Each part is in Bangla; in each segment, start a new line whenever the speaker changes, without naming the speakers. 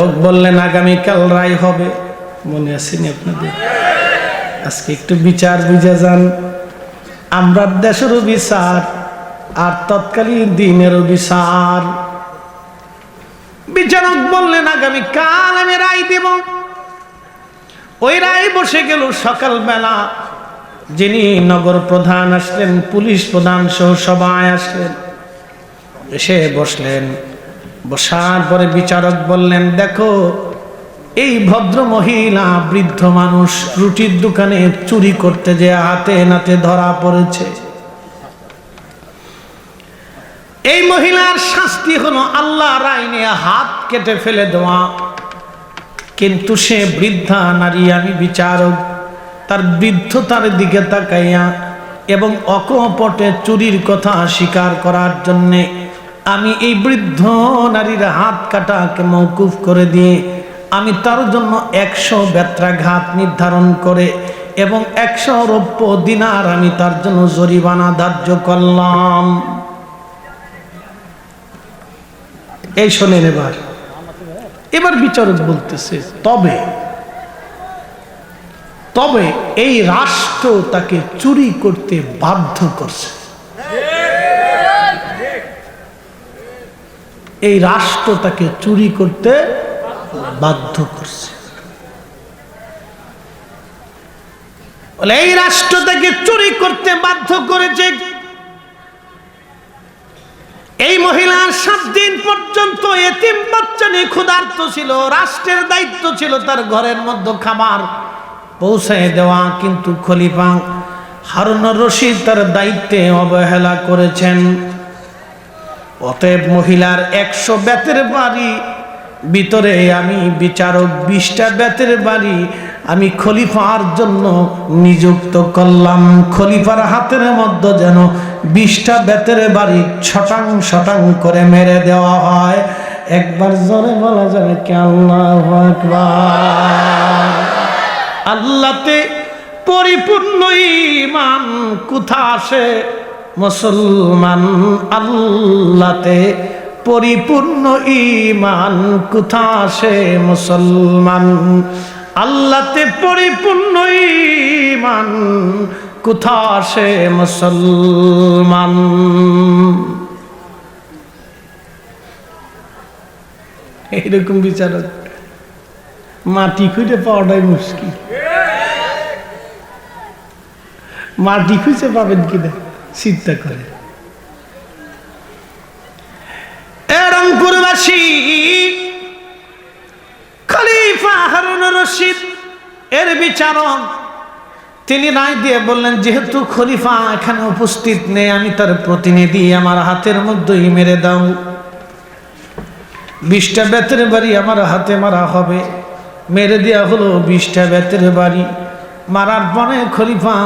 লোক বললেন, আগামীকাল রায় হবে। মনে আসেনি আপনাদের? আজকে একটু বিচার বুঝে যান। আমরা দেশেরও বিচার আর তৎকালীন দিনেরও বিচার বিচারক বললেন, আগামীকাল আমি রায় দেব। ওই রায় বসে গেল সকালবেলা। যিনি নগর প্রধান আসলেন, পুলিশ প্রধান সহ সবাই আসলেন। এসে বসলেন। বসার পরে বিচারক বললেন, দেখো, এই ভদ্র মহিলা বৃদ্ধ মানুষ রুটির দোকানে চুরি করতে যে হাতে নাতে ধরা পড়েছে। এই মহিলার শাস্তি হলো আল্লাহর আইনে হাত কেটে ফেলে দেওয়া। কিন্তু সে বৃদ্ধা নারী, আমি বিচারক, তার বৃদ্ধতার দিকে তাকাইয়া এবং অকপটে চুরির কথা স্বীকার করার জন্যে আমি এই বৃদ্ধ নারীর হাত কাটাকে মৌকুফ করে দিয়ে আমি তার জন্য একশো বেত্রাঘাত নির্ধারণ করে এবং একশো রৌপ্য দিনার আমি তার জন্য জরিমানা ধার্য করলাম। এই শোনেন এবার। এবার বিচারক বলতেছে, তবে তবে এই রাষ্ট্র তাকে চুরি করতে বাধ্য করছে। এই রাষ্ট্র তাকে চুরি করতে বাধ্য করছে। বলে, এই রাষ্ট্র তাকে চুরি করতে বাধ্য করেছে। এই মহিলার সাত দিন পর্যন্ত এতিম বাচ্চা নিয়ে ক্ষুধার্ত ছিল, রাষ্ট্রের দায়িত্ব ছিল তার ঘরের মধ্যে খাবার পৌঁছে দেওয়া, কিন্তু খলিফা হারুন রশিদ তার দায়িত্বে অবহেলা করেছেন। অতএব মহিলার একশো বেতের বাড়ি, ভিতরে আমি বিচারক বিশটা বেতের বাড়ি আমি খলিফার জন্য নিযুক্ত করলাম। খলিফার হাতের মধ্যে যেন বিশটা বেতের বাড়ি ছটাং ছটাং করে মেরে দেওয়া হয়। একবার জোরে বলা যাবে কে আল্লাহ আল্লাহতে পরিপূর্ণ ইমান কোথা আসে? মুসলমান আল্লাতে পরিপূর্ণ ইমান কোথা আসে মুসলমান? আল্লাহতে পরিপূর্ণ ইমান কোথা আসে মুসলমান? এইরকম বিচারক মাটি খুঁজে পাওয়াটাই মুশকিল। মাটি খুঁজে পাবেন কিনা? চিন্তা করে। রংপুরবাসী খলিফা হারুন রশিদ, এর বিচারক, তিনি রায় দিয়ে বললেন, যেহেতু খলিফা এখানে উপস্থিত নেই, আমি তার প্রতিনিধি, আমার হাতের মধ্যেই মেরে দাও। বিশটা বেতের বাড়ি আমার হাতে মারা হবে। মেরে দেওয়া হলো বিশটা বেতের বাড়ি। মারার পরে খলিফা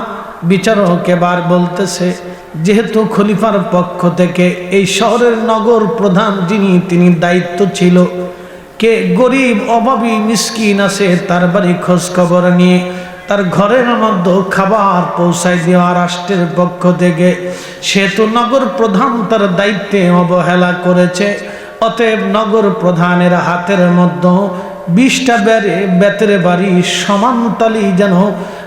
বিচারক এবার বলতেছে যেহেতু খলিফার পক্ষ থেকে এই শহরের নগর প্রধান যিনি, তিনি দায়িত্ব ছিল কে গরিব, অভাবী, মিসকিন আছে, তার বাড়ি খোঁজ খবর নিয়ে তার ঘরের মধ্যে খাবার পৌঁছায় দেওয়া রাষ্ট্রের পক্ষ থেকে। সে তো নগর প্রধান তার দায়িত্বে অবহেলা করেছে, অতএব নগর প্রধানের হাতের মধ্যে বিশটা বেড়ে বেতের বাড়ি সমানতালি যেন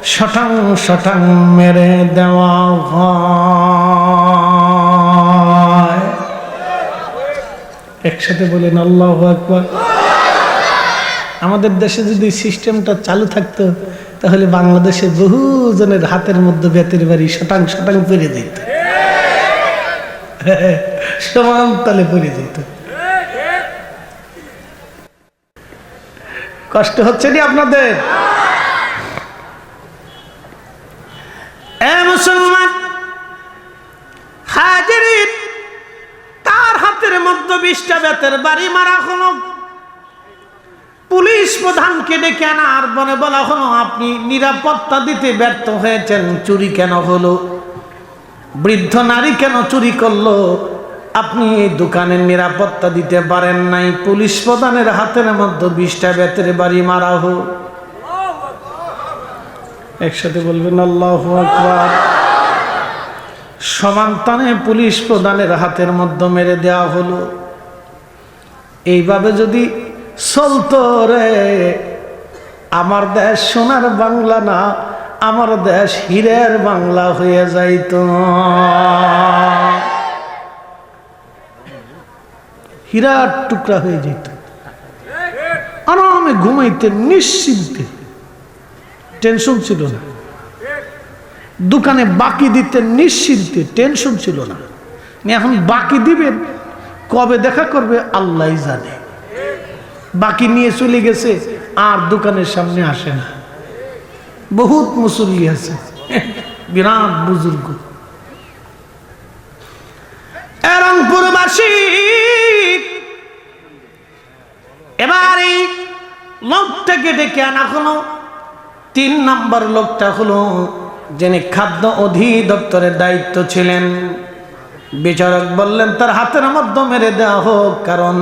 শটাং শটাং মেরে দেওয়া হয়। একসাথে বলেন, আল্লাহ আকবর। আমাদের দেশে যদি সিস্টেমটা চালু থাকতো, তাহলে বাংলাদেশে বহু জনের হাতের মধ্যে বেতের বাড়ি শটাং শটাং পরে দিত সমান তালে পরে দিত কষ্ট হচ্ছে নি আপনাদের? মুসলমান, হাজিরিন, তার হাতের মধ্যে বিশটা বেতের বাড়ি মারা হলো। পুলিশ প্রধানকে ডেকে আনার বনে বলা হলো, আপনি নিরাপত্তা দিতে ব্যর্থ হয়েছেন, চুরি কেন হলো? বৃদ্ধ নারী কেন চুরি করল? আপনি এই দোকানের নিরাপত্তা দিতে পারেন নাই। পুলিশ প্রধানের হাতের মধ্যে বিশটা বেতের বাড়ি মারা হোক একসাথে বলবেন, আল্লাহ সমান্তানে পুলিশ প্রধানের হাতের মধ্যে মেরে দেওয়া হলো। এইভাবে যদি চলতো রে, আমার দেশ সোনার বাংলা না, আমার দেশ হীরের বাংলা হয়ে যাইত। হীরার টুকরা হয়ে যেত। আরামে ঘুমাইতে, নিশ্চিন্তে। টেনশন ছিল না। দোকানে বাকি দিতে নিশ্চিন্তে টেনশন ছিল না। এখন বাকি দিবেন কবে দেখা করবে আল্লাহ জানে। বাকি নিয়ে চলে গেছে, আর দোকানের সামনে আসে না। বহুত মুসল্লি আছে, বিরাট বুজুর্গ। রংপুরবাসী এবার এই লোকটাকে ডেকে আনা হলো। তিন নাম্বার লোকটা হলো যিনি খাদ্য অধিদপ্তরের দায়িত্ব ছিলেন। বিচারক বললেন, তার হাতের মধ্যে মেরে দেওয়া হোক, কারণ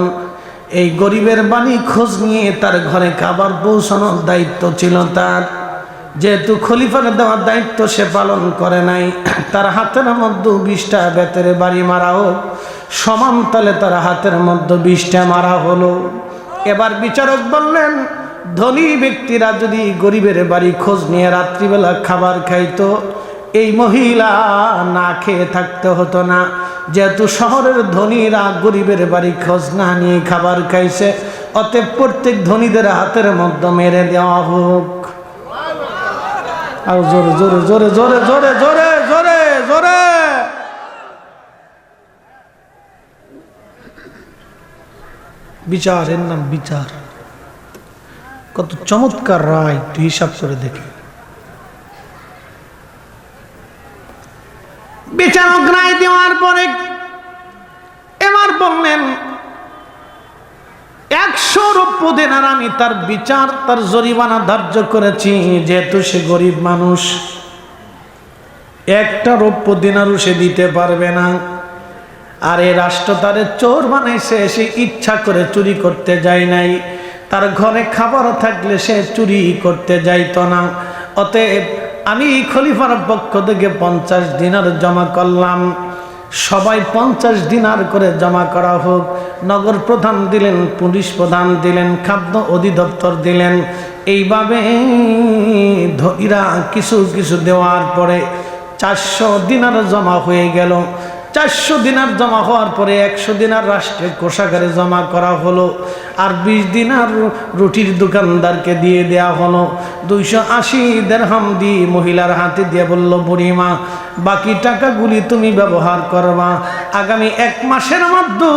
এই গরিবের বাণী খোঁজ নিয়ে তার ঘরে খাবার পৌঁছানোর দায়িত্ব ছিল তার। যেহেতু খলিফার দেওয়ার দায়িত্ব সে পালন করে নাই, তার হাতের মধ্যে বিষটা বেতের বাড়ি মারা হোক, সমান তালে তার হাতের মধ্যে বিষটা মারা হলো। এবার বিচারক বললেন, ধনী ব্যক্তিরা যদি গরিবের বাড়ি খোঁজ নিয়ে রাত্রিবেলা খাবার খাইতো, এই মহিলা না খেয়ে থাকতে হতো না। যেহেতু শহরের ধনীরা গরিবের বাড়ি খোঁজ না নিয়ে খাবার খাইছে, অতএব প্রত্যেক ধনীদের হাতের মধ্যে মেরে দেওয়া হোক। আর জোরে জোরে জোরে জোরে জোরে জোরে জোরে জোরে। বিচার এর নাম বিচার। কত চমৎকার রায় তুই হিসাব করে দেখে বিচারক রায় দেওয়ার পরে এবার বললেন একশো রৌপ্য দেনার আমি তার বিচার, তার জরিমানা ধার্য করেছি, যেহেতু সে গরিব মানুষ। একটা রৌপ্য দিনারও সে দিতে পারবে না। আর এ রাষ্ট্র তারে চোর বানাইছে, সে ইচ্ছা করে চুরি করতে যায় নাই। তার ঘরে খাবার থাকলে সে চুরি করতে যাইত না। অতএব আমি খলিফার পক্ষ থেকে পঞ্চাশ দিনার জমা করলাম। সবাই পঞ্চাশ দিনার করে জমা করা হোক। নগর প্রধান দিলেন, পুলিশ প্রধান দিলেন, খাদ্য অধিদপ্তর দিলেন। এইভাবে ধীরা কিছু কিছু দেওয়ার পরে চারশো দিনার জমা হয়ে গেল। চারশো দিনার জমা হওয়ার পরে একশো দিনার রাষ্ট্রের কোষাগারে জমা করা হলো আর বিশ দিনার রুটির দোকানদারকে দিয়ে দেয়া হলো। দুইশো আশি দেড়হাম দিয়ে মহিলার হাতে দিয়ে বলল বুড়িমা বাকি টাকাগুলি তুমি ব্যবহার করবা। আগামী এক মাসের মধ্যে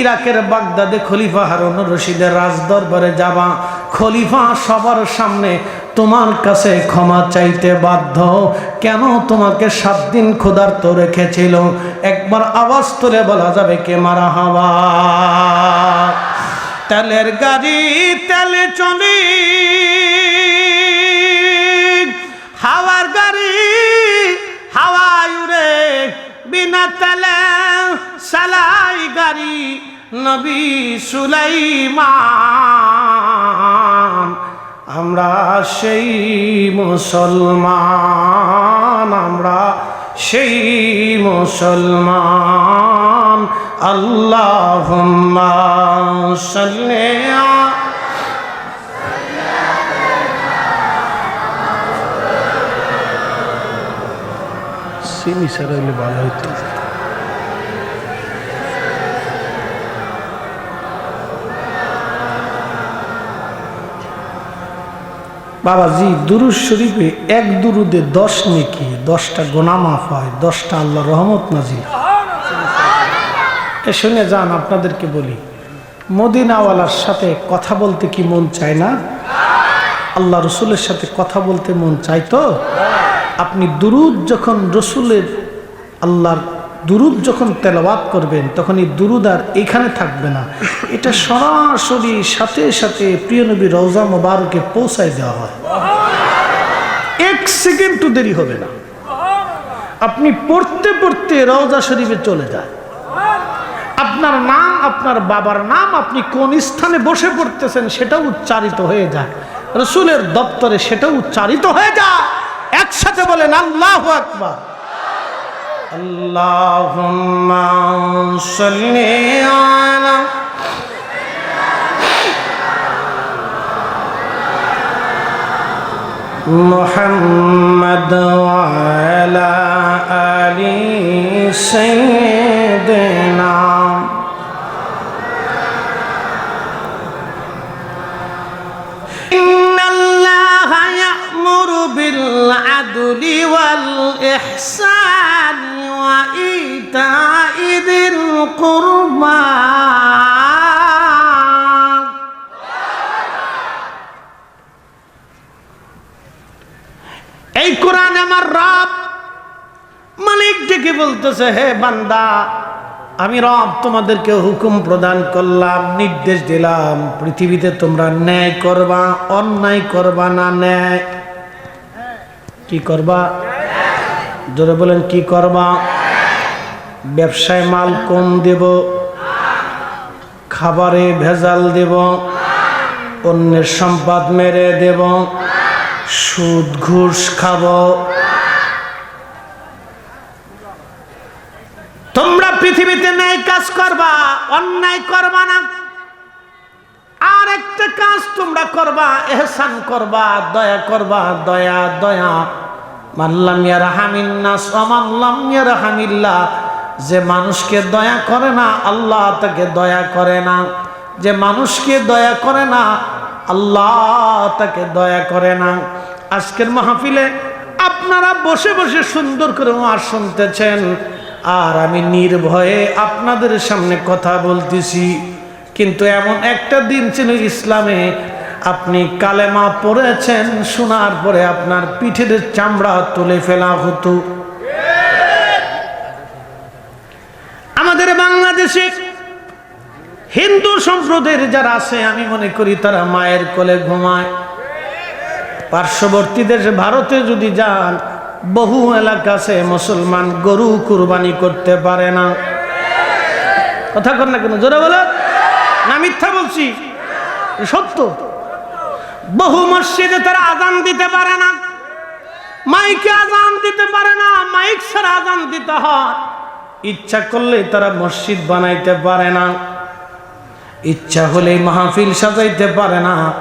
ইরাকের বাগদাদে খলিফা হারুন রশিদের রাজদরবারে যাবা। খলিফা সবার সামনে তোমার কাছে ক্ষমা চাইতে বাধ্য। কেন তোমাকে সাত দিন ক্ষুধার্ত রেখেছিল? একবার আওয়াজ তুলে বলা যাবে কে মারা হাওয়া। তেলের গাড়ি তেলে চলি। হাওয়ার গাড়ি হাওয়ায় উড়ে। বিনা তেলে সালাই গাড়ি নবী সুলাইমান। আমরা সেই মুসলমান আমরা সেই মুসলমান। আল্লাহ স্যার হইলে ভালো হইতো। বাবাজি, দুরুদ শরীফে এক দুরুদে দশ নেকি, দশটা গোনা মাফ হয়, দশটা আল্লাহ রহমত নাজিল এ শুনে যান, আপনাদেরকে বলি, মদিনাওয়ালার সাথে কথা বলতে কি মন চায় না? আল্লাহ রসুলের সাথে কথা বলতে মন চাই তো? আপনি দুরুদ যখন রসুলের আল্লাহর দুরুদ যখন তেলাওয়াত করবেন, তখন এই দুরুদ আর এখানে থাকবে না। এটা সরাসরি সাথে সাথে প্রিয় নবী রওজা মোবারকে পৌঁছায় দেওয়া হয়। এক সেকেন্ড সেকেন্ডও দেরি হবে না। আপনি পড়তে পড়তে রওজা শরীফে চলে যায় আপনার নাম, আপনার বাবার নাম আপনি কোন স্থানে বসে পড়তেছেন সেটাও উচ্চারিত হয়ে যায়। রসুলের দপ্তরে সেটাও উচ্চারিত হয়ে যায়। একসাথে বলেন, আল্লাহ আকবার। اللهم صل على محمد وعلى آل سيدنا بالعدل والإحسان وإيتاء ذي القربى এই কোরআন আমার রব মালিক ডেকে বলতেছে হে বান্দা আমি রব তোমাদেরকে হুকুম প্রদান করলাম নির্দেশ দিলাম পৃথিবীতে তোমরা ন্যায় করবা অন্যায় করবা না ন্যায় কি করবা? জোরে বলেন, কি করবা? ব্যবসায় মাল কম দেব, খাবারে ভেজাল দেব, অন্যের সম্পদ মেরে দেব, সুদ, ঘুষ খাব। তোমরা পৃথিবীতে ন্যায় কাজ করবা, অন্যায় করবা না। আর একটা কাজ তোমরা করবা, এহসান করবা, দয়া করবা, দয়া দয়া। যে মানুষকে দয়া করে না, আল্লাহ তাকে দয়া করে না। যে মানুষকে দয়া করে না, আল্লাহ তাকে দয়া করে না। আজকের মাহফিলে আপনারা বসে বসে সুন্দর করে আর শুনতেছেন। আর আমি নির্ভয়ে আপনাদের সামনে কথা বলতেছি। কিন্তু এমন একটা দিন ছিল ইসলামে আপনি কালেমা পড়েছেন, শোনার পরে আপনার পিঠের চামড়া তুলে ফেলা হতো। আমাদের বাংলাদেশে হিন্দু সম্প্রদায়ের যারা আছে, আমি মনে করি তারা মায়ের কোলে ঘুমায়। পার্শ্ববর্তী দেশ ভারতে যদি যান, বহু এলাকা আছে, মুসলমান গরু কুরবানি করতে পারে না। কথা কর না কেন? জোরে বলো। না, মিথ্যা বলছি। সত্য। বহু মসজিদে তারা আজান দিতে পারে না। মাইকে আজান দিতে পারে না, মাইক ছাড়া আজান দিতে হয়। ইচ্ছা করলে তারা মসজিদ বানাইতে পারে না। ইচ্ছা হলে মাহফিল সাজাইতে পারে না।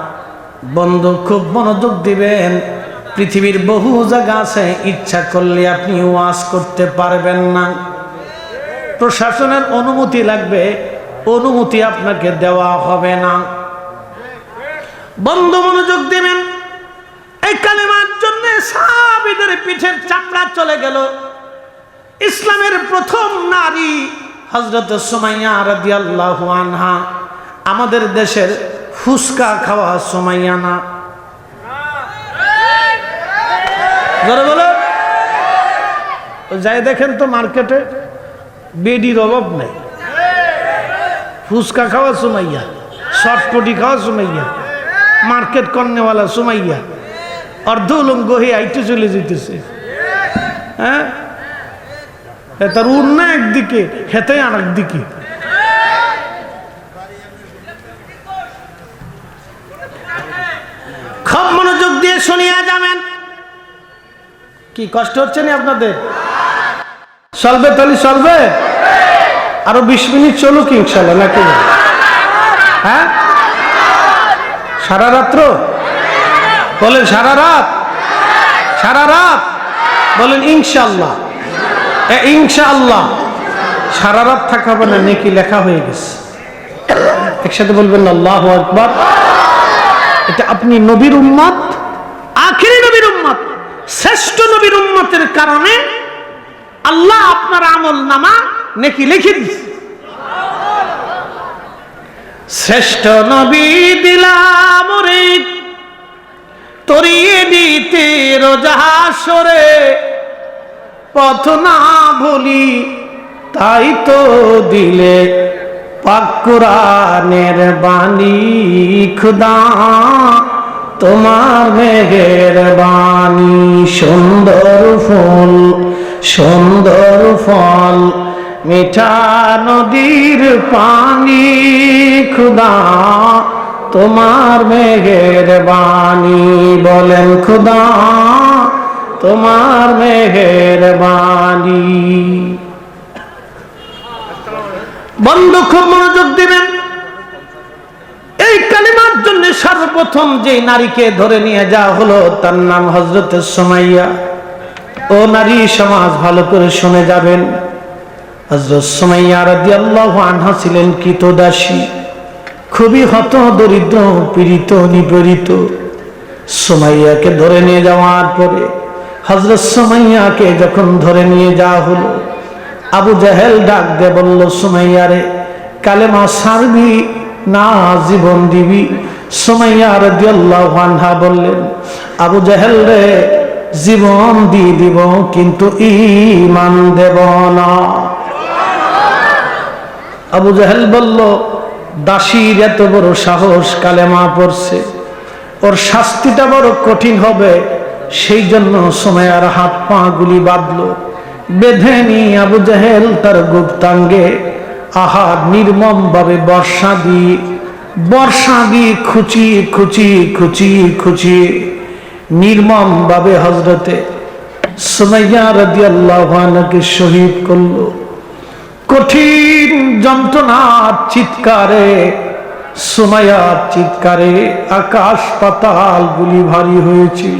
বন্ধু, খুব মনোযোগ দিবেন। পৃথিবীর বহু জায়গা আছে, ইচ্ছা করলে আপনি ওয়াজ করতে পারবেন না। প্রশাসনের অনুমতি লাগবে, অনুমতি আপনাকে দেওয়া হবে না। বন্ধু মনোযোগ দিবেন। এই কালেমার জন্য সাহাবিদের পিঠের চামড়া চলে গেল। ইসলামের প্রথম নারী হজরত সুমাইয়া রাদিয়াল্লাহু আনহা। আমাদের দেশের ফুসকা খাওয়া সুমাইয়া না। যাই দেখেন তো মার্কেটে বেডির অভাব নেই। ফুচকা খাওয়া সুমাইয়া, শর্টপটি খাওয়া সুমাইয়া। মার্কেট করনেওয়ালা সুমাইয়া। অর্ধ উলঙ্গ হয়ে আইটে চলে যেতেছে হ্যাঁ? তার উন্না একদিকে হেতে আর একদিকে খুব মনোযোগ দিয়ে শুনিয়া যাবেন। কি কষ্ট হচ্ছে না আপনাদের? চলবে তাহলে চলবে? আরও বিশ মিনিট চলুক ইনশাল্লাহ, নাকি? হ্যাঁ? সারা রাত্র? বলেন, সারা রাত? সারা রাত? বলেন ইনশাল্লাহ ইনশাআল্লাহ। সারা রাত থাকা হবে না, নেকি লেখা হয়ে গেছে। একসাথে বলবেন, আল্লাহ আকবার। এটা আপনি নবীর উম্মত, আখিরি নবীর উম্মত, শ্রেষ্ঠ নবীর উম্মতের কারণে আল্লাহ আপনার আমল নামা নেকি লিখে দিচ্ছে শ্রেষ্ঠ নবী দিলাম রোজাসরে পথ না ভুলি, তাই তো দিলে পাকুরানের বাণী, খুদা তোমার মেঘের বাণী সুন্দর ফুল, সুন্দর ফল, মিঠা নদীর পানি, খুদা তোমার মেঘের বাণী বলেন, খুদা তোমার মেঘের বাণী বন্ধু খুব মনোযোগ দিবেন। এই কালিমার জন্য সর্বপ্রথম যে নারীকে ধরে নিয়ে যাওয়া হলো, তার নাম হজরতের সোমাইয়া। ও নারী, সমাজ ভালো করে শুনে যাবেন। হজরত সোমাইয়া রাদিয়াল্লাহু আনহা ছিলেন কৃতদাসী, খুবই হত দরিদ্র, পীড়িত, নিপীড়িত। সোমাইয়াকে ধরে নিয়ে যাওয়ার পরে হজরত সোমাইয়াকে যখন ধরে নিয়ে যাওয়া হলো, আবু জাহেল ডাক দে বলল সোমাইয়ারে কালেমা সারবি না জীবন দিবি? সোমাইয়া রাদিয়াল্লাহু বললেন, আবু জাহেল রে, জীবন দিয়ে দিব, কিন্তু ঈমান দেব না। আবু জাহেল বলল, দাসীর এত বড় সাহস কালেমা পড়ছে। ওর শাস্তিটা বড় কঠিন হবে। সেই জন্য সময়ার হাত পা গুলি বাঁধল। বেঁধে নি আবু জাহেল তার গুপ্তাঙ্গে আহা নির্মম ভাবে বর্ষা দিয়ে বর্ষা দিয়ে খুচি খুচি খুচি খুচি নির্মম ভাবে হজরতে সুমাইয়া রাদিয়াল্লাহু শহীদ করল। কঠিন যন্ত্রণার চিৎকারে সুমায়ার চিৎকারে আকাশ পাতাল গুলি ভারী হয়েছিল।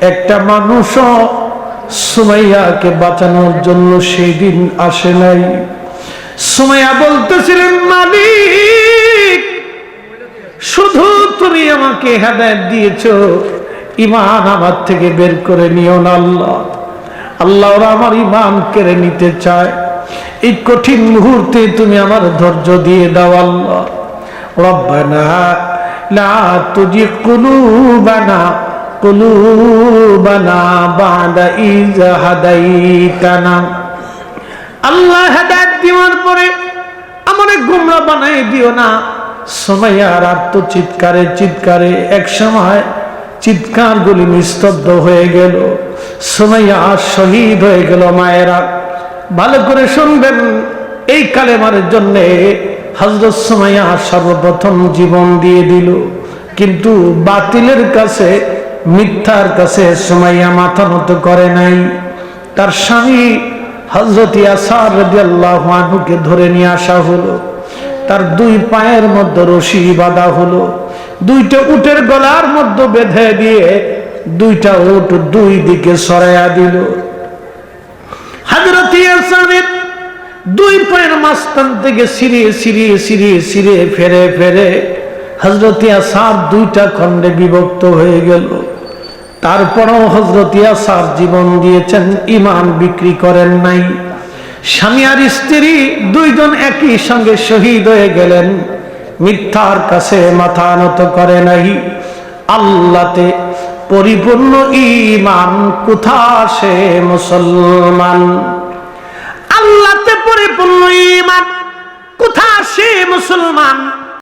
একটা মানুষও সুমাইয়াকে বাঁচানোর জন্য সেই দিন আসে নাই। সুমাইয়া বলতেছিলেন, মালিক, শুধু তুমি আমাকে হেদায়ত দিয়েছ ইমান আমার থেকে বের করে নিও না আল্লাহ। আল্লাহ ওরা আমার ইমান কেড়ে নিতে চায়। এই কঠিন মুহূর্তে তুমি আমার ধৈর্য দিয়ে দাও আল্লাহ। রব্বানা লা তুজি কুলুবানা ইজ হাদাইতানা। আল্লাহ হেদায়েত দেওয়ার পরে আমার গুমরা বানাই দিও না। চিৎকারে এক সময় চিৎকার গুলি নিস্তব্ধ হয়ে গেল। আর শহীদ হয়ে গেল মায়েরা। ভালো করে শুনবেন এই কালেমার জন্যে হজরত সময়া সর্বপ্রথম জীবন দিয়ে দিল। কিন্তু বাতিলের কাছে মিথ্যার কাছে সময়া মাথা নত করে নাই। তার স্বামী হজরত ইয়াসার রাদিয়াল্লাহু ধরে নিয়ে আসা হলো। তার দুই পায়ের মধ্যে রশি বাঁধা হলো। দুইটা উটের গলার মধ্যে বেঁধে দিয়ে দুইটা উট দুই দিকে সরাইয়া দিল। হাজরত দুই পায়ের মাঝখান থেকে সিরিয়ে সিরিয়ে সিরিয়ে সিরিয়ে ফেরে ফেরে হজরত ইয়াসার দুইটা খণ্ডে বিভক্ত হয়ে গেল। তারপরও হজরত ইয়াসার জীবন দিয়েছেন ইমান বিক্রি করেন নাই। স্বামী আর স্ত্রী দুইজন একই সঙ্গে শহীদ হয়ে গেলেন, মিথ্যার কাছে মাথা নত করে নাই। আল্লাতে পরিপূর্ণ ইমান কোথা সে মুসলমান? আল্লাতে পরিপূর্ণ ইমান কোথা সে মুসলমান?